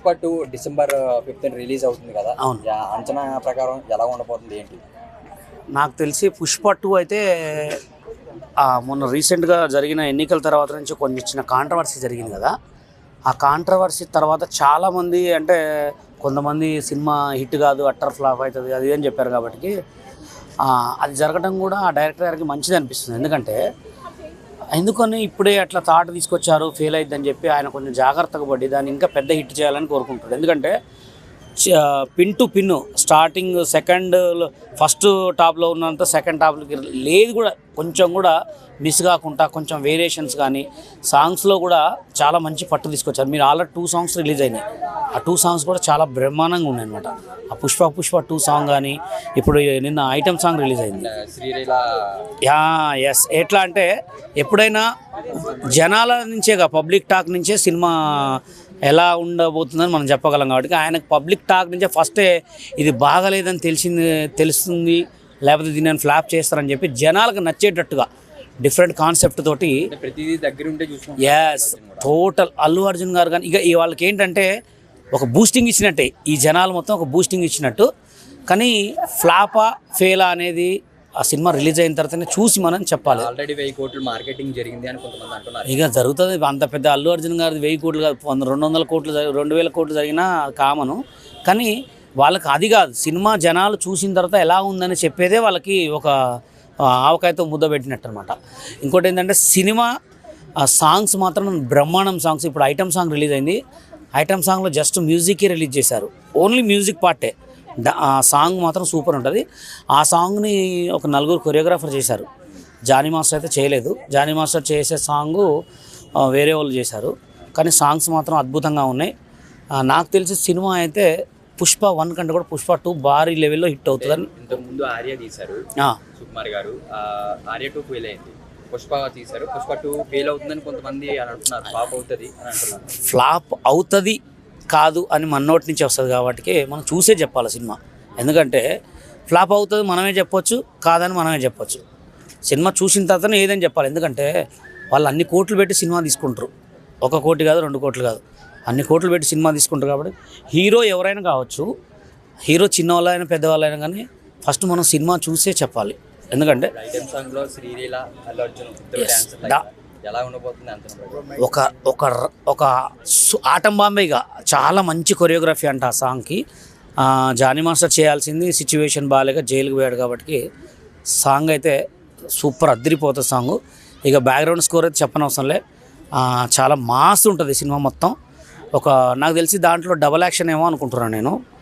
Pushpa two December fifth release అవుతుంది కదా. అవును. అంచనా ప్రకారం ఎలా ఉండబోతుంది ఏంటి? నాకు తెలిసి పుష్ప టూ అయితే మొన్న రీసెంట్గా జరిగిన ఎన్నికల తర్వాత నుంచి కొన్ని చిన్న కాంట్రవర్సీ జరిగింది కదా. ఆ కాంట్రవర్సీ తర్వాత చాలామంది అంటే కొంతమంది సినిమా హిట్ కాదు అట్టర్ ఫ్లాప్ అవుతుంది అది అని చెప్పారు కాబట్టి అది జరగడం కూడా ఆ డైరెక్టర్ గారికి మంచిది అనిపిస్తుంది. ఎందుకంటే ఎందుకని ఇప్పుడే అట్లా థాట్ తీసుకొచ్చారు ఫెయిల్ అయిద్దని చెప్పి ఆయన కొంచెం జాగ్రత్తగా పడి దాన్ని ఇంకా పెద్ద హిట్ చేయాలని కోరుకుంటాడు ఎందుకంటే చ- pin to pin starting second first టాప్లో ఉన్నంత సెకండ్ టాప్కి లేదు కూడా. కొంచెం కూడా మిస్ కాకుండా కొంచెం వేరియేషన్స్ కానీ సాంగ్స్లో కూడా చాలా మంచి పట్టు తీసుకొచ్చారు. మీరు ఆల్రెడీ టూ సాంగ్స్ రిలీజ్ అయినాయి. ఆ టూ సాంగ్స్ కూడా చాలా బ్రహ్మాండంగా ఉన్నాయి అనమాట ఆ పుష్ప పుష్ప టూ సాంగ్ కానీ ఇప్పుడు నిన్న ఐటమ్ సాంగ్ రిలీజ్ అయింది. యా ఎస్ ఎట్లా అంటే ఎప్పుడైనా జనాల నుంచేగా పబ్లిక్ టాక్ నుంచే సినిమా ఎలా ఉండబోతుందని మనం చెప్పగలం కాబట్టి ఆయనకు పబ్లిక్ టాక్ నుంచే ఫస్టే ఇది బాగలేదని తెలిసింది తెలుస్తుంది. లేకపోతే దీన్ని ఫ్లాప్ చేస్తారని చెప్పి జనాలకు నచ్చేటట్టుగా డిఫరెంట్ కాన్సెప్ట్ తోటి ప్రతిదీ దగ్గర ఉంటే ఎస్ టోటల్ అల్లు అర్జున్ గారు కానీ ఇక వాళ్ళకి ఏంటంటే ఒక బూస్టింగ్ ఇచ్చినట్టే ఈ జనాలు మొత్తం ఒక బూస్టింగ్ ఇచ్చినట్టు. కానీ ఫ్లాపా ఫెయిలా అనేది ఆ సినిమా రిలీజ్ అయిన తర్వాతనే చూసి మనం చెప్పాలి. ఆల్రెడీ వెయ్యి కోట్లు మార్కెటింగ్ జరిగింది అని కొంతమంది అంటున్నారు. ఇక జరుగుతుంది. అంత పెద్ద అల్లు అర్జున్ గారిది వెయ్యి కోట్లు కాదు రెండు వందల కోట్లు రెండు వేల కోట్లు జరిగినా కామను. కానీ వాళ్ళకి అది కాదు. సినిమా జనాలు చూసిన తర్వాత ఎలా ఉందని చెప్పేదే వాళ్ళకి ఒక ఆవకాయతో ముద్ద పెట్టినట్టు అనమాట ఇంకోటి ఏంటంటే సినిమా సాంగ్స్ మాత్రం బ్రహ్మాండం సాంగ్స్. ఇప్పుడు ఐటమ్ సాంగ్ రిలీజ్ అయింది. ఐటమ్ సాంగ్లో జస్ట్ మ్యూజికే రిలీజ్ చేశారు. ఓన్లీ మ్యూజిక్ పార్టే. ఆ సాంగ్ మాత్రం సూపర్ ఉంటుంది. ఆ సాంగ్ని ఒక నలుగురు కొరియోగ్రాఫర్ చేశారు. జానీ మాస్టర్ అయితే చేయలేదు. జానీ మాస్టర్ చేసే సాంగ్ వేరే వాళ్ళు చేశారు. కానీ సాంగ్స్ మాత్రం అద్భుతంగా ఉన్నాయి. నాకు తెలిసి సినిమా అయితే పుష్ప వన్ కంటే కూడా పుష్ప టూ భారీ లెవెల్లో హిట్ అవుతుందని ఇంతకు ముందు ఆర్య తీశారు. సుకుమార్ గారు. ఆర్య టూ ఫెయిల్ అయింది. పుష్ప తీశారు. పుష్ప టూ ఫెయిల్ అవుతుందని కొంతమంది అని అంటున్నారు. పాప్ అవుతుంది అని అంటున్నారు. ఫ్లాప్ అవుతుంది కాదు అని మన నోటి నుంచి వస్తుంది కాబట్టి మనం చూసే చెప్పాలి సినిమా. ఎందుకంటే ఫ్లాప్ అవుతుంది మనమే చెప్పొచ్చు కాదని మనమే చెప్పొచ్చు. సినిమా చూసిన తర్వాతనే ఏదని చెప్పాలి. ఎందుకంటే వాళ్ళు అన్ని కోట్లు పెట్టి సినిమా తీసుకుంటారు. ఒక కోటి కాదు రెండు కోట్లు కాదు. అన్ని కోట్లు పెట్టి సినిమా తీసుకుంటారు కాబట్టి హీరో ఎవరైనా కావచ్చు హీరో చిన్నవాళ్ళైనా పెద్దవాళ్ళైనా కానీ ఫస్ట్ మనం సినిమా చూసే చెప్పాలి. ఎందుకంటే ఒక ఒక ఒక సు- ఆటం బాంబేగా చాలా మంచి కొరియోగ్రఫీ అంట ఆ సాంగ్కి. జానీ మాస్టర్ చేయాల్సింది సిచ్యువేషన్ బాగాలేక జైలుకి పోయాడు కాబట్టి సాంగ్ అయితే సూపర్ అద్దరిపోతుంది సాంగ్. ఇక బ్యాక్గ్రౌండ్ స్కోర్ అయితే చెప్పనవసరంలే లే. చాలా మాస్ ఉంటుంది సినిమా మొత్తం. ఒక నాకు తెలిసి దాంట్లో డబల్ యాక్షన్ ఏమో అనుకుంటున్నాను నేను.